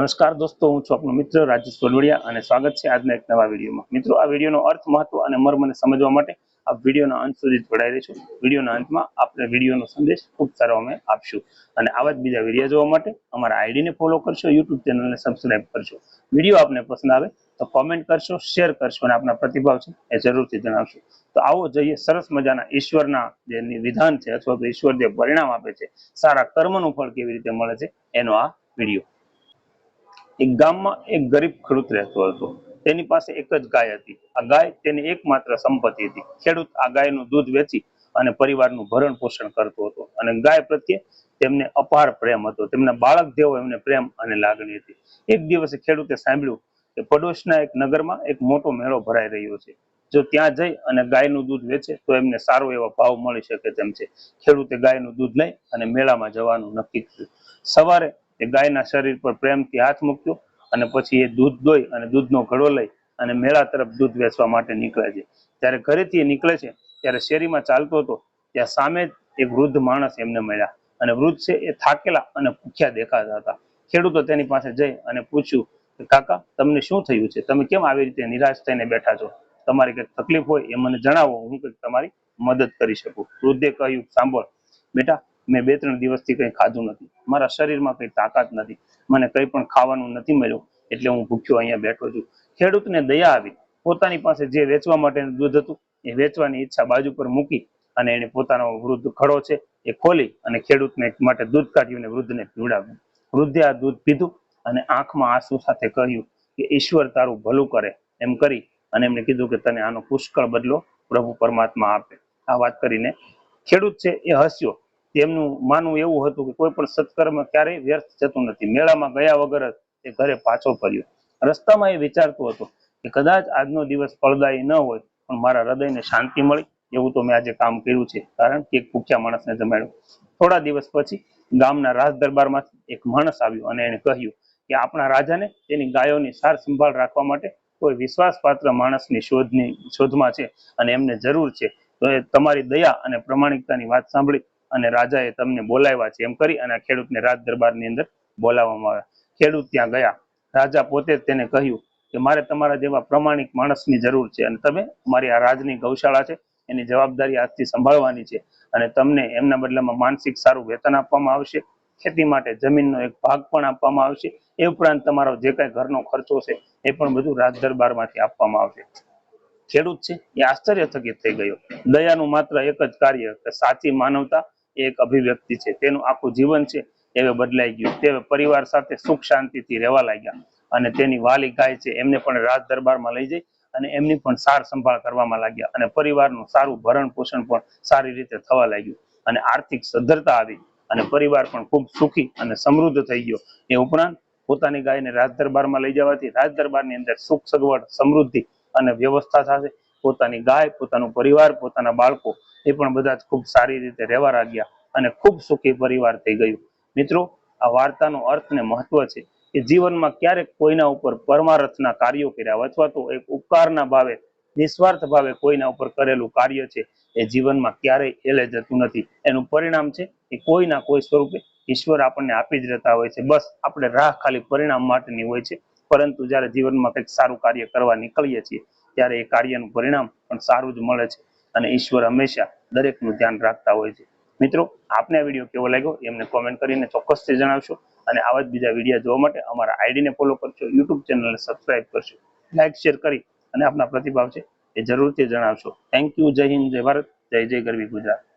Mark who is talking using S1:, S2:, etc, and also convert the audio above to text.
S1: નમસ્કાર દોસ્તો, હું છું આપનો મિત્ર રાજેશ ગોલવડિયા અને સ્વાગત છે આજના એક નવા વિડીયોમાં. મિત્રો, આ વિડીયોનો અર્થ મહત્વ અને મર્મને સમજવા માટે આ વિડીયોના અંત સુધી જોડાઈ રહીશું વિડીયોના અંતમાં આપણે વિડીયોનો સંદેશ ખૂબ સારો અમે આપશું. અને આવા જ બીજા વીડિયો જોવા માટે અમારા આઈડીને ફોલો કરશો, યુટ્યુબ ચેનલને સબસ્ક્રાઇબ કરશો. વીડિયો આપને પસંદ આવે તો કોમેન્ટ કરશો, શેર કરશો અને આપના પ્રતિભાવ છે એ જરૂરથી જણાવશો. તો આવો જોઈએ સરસ મજાના ઈશ્વરના જે વિધાન છે અથવા તો ઈશ્વર જે પરિણામ આપે છે, સારા કર્મનું ફળ કેવી રીતે મળે છે, એનો આ વીડિયો. એક ગામમાં એક ગરીબ ખેડૂત રહેતો હતો. તેની પાસે એક જ ગાય હતી. આ ગાય તેની એકમાત્ર સંપત્તિ હતી. ખેડૂત આ ગાયનું દૂધ વેચી અને પરિવારનું ભરણ પોષણ કરતો હતો. અને ગાય પ્રત્યે તેમને અપાર પ્રેમ હતો. તેમના બાળક જેવો એમને પ્રેમ અને લાગણી હતી. એક દિવસે ખેડૂતે સાંભળ્યું કે પડોશના એક નગરમાં એક મોટો મેળો ભરાઈ રહ્યો છે. જો ત્યાં જઈ અને ગાયનું દૂધ વેચે, તો એમને સારો એવો ભાવ મળી શકે તેમ છે. ખેડૂતે ગાયનું દૂધ લઈ અને મેળામાં જવાનું નક્કી કર્યું. સવારે એ ગાયના શરીર પર પ્રેમથી હાથ મૂક્યો અને પછી એ દૂધ દોઈ અને દૂધનો ઘડો લઈ અને મેળા તરફ દૂધ વેચવા માટે નીકળે છે. જ્યારે ઘરેથી નીકળે છે, ત્યારે શેરીમાં ચાલતો હતો, ત્યાં સામે એક વૃદ્ધ માણસ એમને મળ્યા અને વૃદ્ધ છે એ થાકેલા અને ભૂખ્યા દેખાતા હતા. ખેડૂતો તેની પાસે જઈ અને પૂછ્યું કે, કાકા, તમને શું થયું છે? તમે કેમ આવી રીતે નિરાશ થઈને બેઠા છો? તમારી કંઈક તકલીફ હોય એ મને જણાવો, હું કંઈક તમારી મદદ કરી શકું. વૃદ્ધે કહ્યું, સાંભળ, બેટા મેં બે ત્રણ દિવસથી કંઈ ખાધું નથી. મારા શરીરમાં કંઈ તાકાત નથી. મને કંઈ પણ ખાવાનું નથી મળ્યું. એટલે હું ભૂખ્યો અહીંયા બેઠો છું. ખેડૂતને દયા આવી. પોતાની પાસે જે વેચવા માટેનું દૂધ હતું, એ વેચવાની ઈચ્છા બાજુ પર મૂકી અને એને પોતાનો વૃદ્ધ ખડો છે એ ખોલી અને ખેડૂતને માટે દૂધ કાઢ્યું અને વૃદ્ધને પીવડાવ્યું. વૃદ્ધે આ દૂધ પીધું અને આંખમાં આંસુ સાથે કહ્યું કે, ઈશ્વર તારું ભલું કરે. એમ કરી અને એમને કીધું કે, તને આનો પુષ્કળ બદલો પ્રભુ પરમાત્મા આપે. આ વાત કરીને ખેડૂત છે એ હસ્યો. તેમનું માનવું એવું હતું કે કોઈ પણ સત્કર્મ ક્યારેય વ્યર્થ જતું નથી. મેળામાં ગયા વગર જ એ ઘરે પાછો ફર્યો. રસ્તામાં એ વિચારતો હતો કે કદાચ આજનો દિવસ ફળદાયી ન હોય, પણ મારા હૃદયને શાંતિ મળી. એવું તો મેં આજે કામ કર્યું છે, કારણ કે એક ભૂખ્યા માણસને જમાડ્યો. થોડા દિવસ પછી ગામના રાજ દરબારમાંથી એક માણસ આવ્યો અને એને કહ્યું કે આપણા રાજાને તેની ગાયોની સાર સંભાળ રાખવા માટે કોઈ વિશ્વાસપાત્ર માણસની શોધની, શોધમાં છે અને એમને જરૂર છે. તો એ તમારી દયા અને પ્રમાણિકતાની વાત સાંભળી અને રાજાએ તમને બોલાવ્યા છે એમ કરી અને ખેડૂતને રાજ દરબારની અંદર બોલાવવામાં આવ્યા. ખેડૂત ત્યાં ગયા. રાજા પોતે તેને કહ્યું કે મારે તમારા જેવા પ્રમાણિક માણસની જરૂર છે અને તમે મારી આ રાજની ગૌશાળા છે, એની જવાબદારી આજથી સંભાળવાની છે અને તમને એમના બદલામાં માનસિક સારું વેતન આપવામાં આવશે, ખેતી માટે જમીનનો એક ભાગ પણ આપવામાં આવશે, એ ઉપરાંત તમારો જે કાંઈ ઘરનો ખર્ચો છે એ પણ બધું રાજ દરબારમાંથી આપવામાં આવશે. ખેડૂત છે એ આશ્ચર્યચકિત થઈ ગયો. દયાનું માત્ર એક જ કાર્ય કે સાચી માનવતા એક અભિવ્યક્તિ છે. તેનું આખું જીવન છે એ બદલાઈ ગયું. તે પરિવાર સાથે સુખ શાંતિથી રહેવા લાગ્યા અને તેની વાલી ગાય છે એમને પણ રાજ દરબારમાં લઈ જઈ અને એમની પણ સાર સંભાળ કરવામાં લાગ્યા અને પરિવારનું સારું ભરણ પોષણ પણ સારી રીતે થવા લાગ્યું અને આર્થિક સદ્ધરતા આવી અને પરિવાર પણ ખૂબ સુખી અને સમૃદ્ધ થઈ ગયો. એ ઉપરાંત પોતાની ગાયને રાજ દરબારમાં લઈ જવાથી રાજદરબારની અંદર સુખ સગવડ સમૃદ્ધિ અને વ્યવસ્થા સાથે પોતાની ગાય, પોતાનું પરિવાર, પોતાના બાળકો એ પણ બધા જ ખૂબ સારી રીતે રહેવા લાગ્યા અને ખૂબ સુખી પરિવાર થઈ ગયું. મિત્રો, આ વાર્તાનો અર્થ ને મહત્વ છે કે જીવનમાં ક્યારેક કોઈના ઉપર પરમારથના કાર્યો કર્યા અથવા તો એક ઉપકારના ભાવે, નિસ્વાર્થ ભાવે કોઈના ઉપર કરેલું કાર્ય છે, એ જીવનમાં ક્યારેય એલે જતું નથી. એનું પરિણામ છે કે કોઈના કોઈ સ્વરૂપે ઈશ્વર આપણને આપી જ રહેતા હોય છે. બસ આપણે રાહ ખાલી પરિણામ માટેની હોય છે. પરંતુ જ્યારે જીવનમાં કંઈક સારું કાર્ય કરવા નીકળીએ છીએ, ત્યારે એ કાર્યનું પરિણામ પણ સારું જ મળે છે. અને ઈશ્વર હંમેશા દરેકનું ધ્યાન રાખતા હોય છે. મિત્રો, આપને આ વીડિયો કેવો લાગ્યો એમને કોમેન્ટ કરીને ચોક્કસથી જણાવશો અને આવા જ બીજા વીડિયો જોવા માટે અમારા આઈડીને ફોલો કરશો યુટ્યુબ ચેનલને સબસ્ક્રાઇબ કરશો લાઇક શેર કરી અને આપના પ્રતિભાવ છે એ જરૂરથી જણાવશો. થેન્ક યુ જય હિન્દ, જય ભારત, જય જય ગરવી ગુજરાત.